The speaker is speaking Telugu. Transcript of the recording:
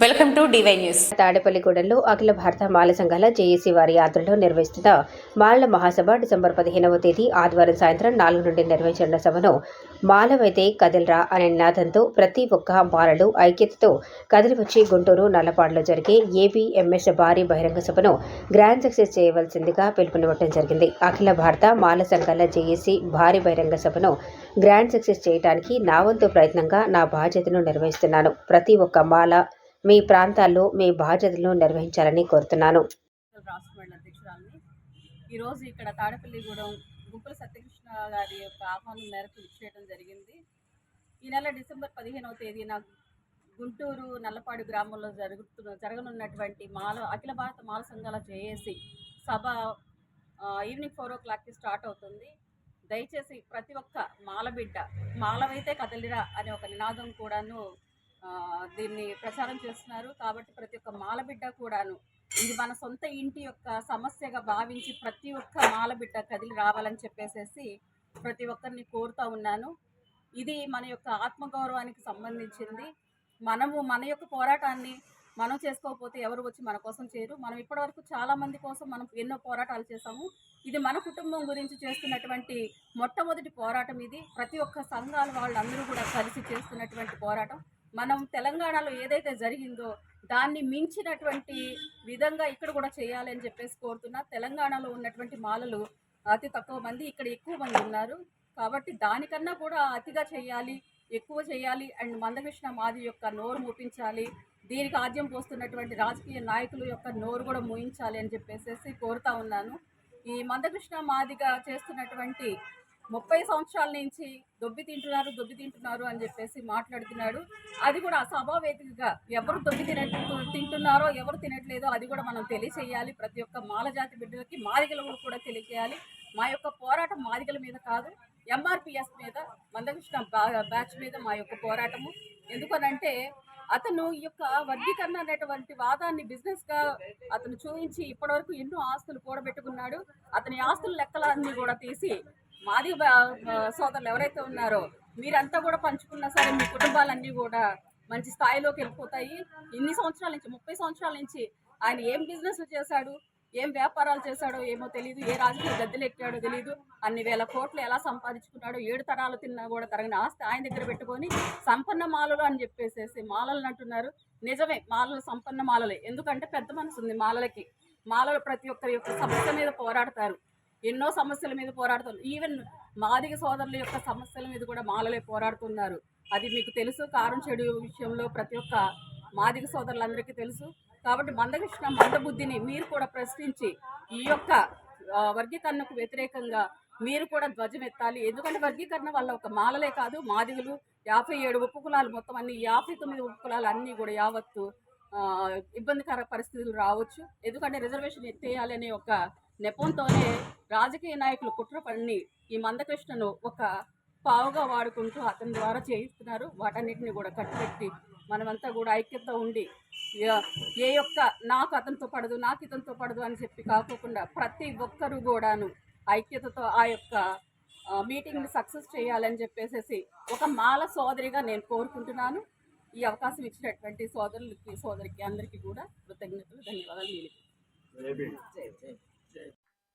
Welcome to DY news. తాడేపల్లిగూడెంలో అఖిల భారత మాల సంఘాల జేఏసీ వారి ఆధ్వర్యంలో నిర్వహిస్తున్న మాలల మహాసభ డిసెంబర్ పదిహేనవ తేదీ ఆదివారం సాయంత్రం నాలుగు నుండి నిర్వహించిన సభను మాలవైతే కదిల్రా అనే నినాదంతో ప్రతి ఒక్క మాలలు ఐక్యతతో కదిలివచ్చి గుంటూరు నల్లపాడులో జరిగే ఏబీఎంఎస్ భారీ బహిరంగ సభను గ్రాండ్ సక్సెస్ చేయవలసిందిగా పిలుపునివ్వడం జరిగింది. అఖిల భారత మాల సంఘాల జేఏసీ భారీ బహిరంగ సభను గ్రాండ్ సక్సెస్ చేయడానికి నా వంతు ప్రయత్నంగా నా బాధ్యతను నిర్వహిస్తున్నాను. ప్రతి ఒక్క మాల మీ ప్రాంతాల్లో మీ బాధ్యతలను నిర్వహించాలని కోరుతున్నాను. రాష్ట్ర ఈరోజు ఇక్కడ తాడపల్లిగూడెం గుంపుల సత్యకృష్ణ గారి యొక్క ఆహ్వానం మేరకు చేయడం జరిగింది. ఈ నెల డిసెంబర్ పదిహేనవ తేదీన గుంటూరు నల్లపాడు గ్రామంలో జరుగుతున్న జరగనున్నటువంటి మాల అఖిల భారత మాల సంఘాల జేఏసి సభ ఈవినింగ్ ఫోర్ ఓ క్లాక్కి స్టార్ట్ అవుతుంది. దయచేసి ప్రతి ఒక్క మాలబిడ్డ మాలవైతే కదలిరా అనే ఒక నినాదం కూడాను దీన్ని ప్రచారం చేస్తున్నారు. కాబట్టి ప్రతి ఒక్క మాలబిడ్డ కూడాను ఇది మన సొంత ఇంటి యొక్క సమస్యగా భావించి ప్రతి ఒక్క మాలబిడ్డ కదిలి రావాలని చెప్పేసేసి ప్రతి ఒక్కరిని కోరుతూ ఉన్నాను. ఇది మన యొక్క ఆత్మగౌరవానికి సంబంధించింది. మనము మన యొక్క పోరాటాన్ని మనం చేసుకోకపోతే ఎవరు వచ్చి మన కోసం చేయరు. మనం ఇప్పటివరకు చాలా మంది కోసం మనం ఎన్నో పోరాటాలు చేసాము ఇది మన కుటుంబం గురించి చేస్తున్నటువంటి మొట్టమొదటి పోరాటం ఇది. ప్రతి ఒక్క సంఘాల వాళ్ళందరూ కూడా కలిసి చేస్తున్నటువంటి పోరాటం. మనం తెలంగాణలో ఏదైతే జరిగిందో దాన్ని మించినటువంటి విధంగా ఇక్కడ కూడా చేయాలని చెప్పేసి కోరుతున్నా. తెలంగాణలో ఉన్నటువంటి మాలలు అతి తక్కువ మంది ఇక్కడ ఎక్కువ మంది ఉన్నారు. కాబట్టి దానికన్నా కూడా అతిగా చేయాలి ఎక్కువ చేయాలి అండ్ మందకృష్ణ మాది యొక్క నోరు మూపించాలి. దీనికి ఆద్యం పోస్తున్నటువంటి రాజకీయ నాయకుల యొక్క నోరు కూడా మూయించాలి అని చెప్పేసి కోరుతా ఉన్నాను. ఈ మందకృష్ణ మాదిగా చేస్తున్నటువంటి ముప్పై సంవత్సరాల నుంచి దొబ్బి తింటున్నారు దొబ్బి తింటున్నారు అని చెప్పేసి మాట్లాడుతున్నాడు. అది కూడా అసభావేతికగా ఎవరు దొబ్బి తినట్టు తింటున్నారో ఎవరు తినట్లేదో అది కూడా మనం తెలియచేయాలి. ప్రతి ఒక్క మాలజాతి బిడ్డలకి మాదిగల కూడా తెలియచేయాలి. మా యొక్క పోరాటం మాదిగల మీద కాదు ఎంఆర్పిఎస్ మీద మందకృష్ణ బ్యాచ్ మీద మా యొక్క పోరాటము. ఎందుకనంటే అతను ఈ యొక్క వర్గీకరణ అనేటువంటి వాదాన్ని బిజినెస్గా అతను చూపించి ఇప్పటివరకు ఎన్నో ఆస్తులు కూడబెట్టుకున్నాడు. అతని ఆస్తుల లెక్కలన్నీ కూడా తీసి మాది సోదరులు ఎవరైతే ఉన్నారో మీరంతా కూడా పంచుకున్నా సరే మీ కుటుంబాలన్నీ కూడా మంచి స్థాయిలోకి వెళ్ళిపోతాయి. ఇన్ని సంవత్సరాల నుంచి ముప్పై సంవత్సరాల నుంచి ఆయన ఏం బిజినెస్ చేశాడు ఏం వ్యాపారాలు చేశాడో ఏమో తెలియదు ఏ రాజకీయ గద్దెలు ఎక్కాడో తెలియదు అన్ని వేల కోట్లు ఎలా సంపాదించుకున్నాడో ఏడు తరాలు తిన్నా కూడా తరగని ఆస్తి ఆయన దగ్గర పెట్టుకొని సంపన్న మాలలు అని చెప్పేసేసి మాలలు అంటున్నారు. నిజమే మాలలు సంపన్న మాలలే. ఎందుకంటే పెద్ద మనసు ఉంది మాలలకి. మాలలు ప్రతి ఒక్కరి యొక్క సమస్య మీద పోరాడతారు. ఎన్నో సమస్యల మీద పోరాడుతారు ఈవెన్ మాదిగ సోదరుల యొక్క సమస్యల మీద కూడా మాలలే పోరాడుతున్నారు. అది మీకు తెలుసు కారం చెడు విషయంలో ప్రతి ఒక్క మాదిగ సోదరులందరికీ తెలుసు. కాబట్టి మందకృష్ణ మందబుద్ధిని మీరు కూడా ప్రశ్నించి ఈ యొక్క వర్గీకరణకు వ్యతిరేకంగా మీరు కూడా ధ్వజం ఎత్తాలి. ఎందుకంటే వర్గీకరణ వల్ల ఒక మాలలే కాదు మాదిగులు యాభై ఏడు ఉపకులాలు మొత్తం అన్ని యాభై తొమ్మిది ఉపకులాలు అన్నీ కూడా యావత్తు ఇబ్బందికర పరిస్థితులు రావచ్చు. ఎందుకంటే రిజర్వేషన్ ఎత్తేయాలి అనే ఒక నెపంతోనే రాజకీయ నాయకులు కుట్ర పన్ని ఈ మందకృష్ణను ఒక పావుగా వాడుకుంటూ అతని ద్వారా చేయిస్తున్నారు. వాటన్నిటిని కూడా కట్టుపెట్టి మనమంతా కూడా ఐక్యత ఉండి ఏ- యొక్క నాకు అతనితో పడదు నాకు ఇతనితో పడదు అని చెప్పి కాకోకుండా ప్రతి ఒక్కరు కూడాను ఐక్యతతో ఆ యొక్క మీటింగ్ని సక్సెస్ చేయాలని చెప్పేసి ఒక మాల సోదరిగా నేను కోరుకుంటున్నాను. ఈ అవకాశం ఇచ్చినటువంటి సోదరులకి సోదరికి అందరికీ కూడా కృతజ్ఞతలు ధన్యవాదాలు. నేను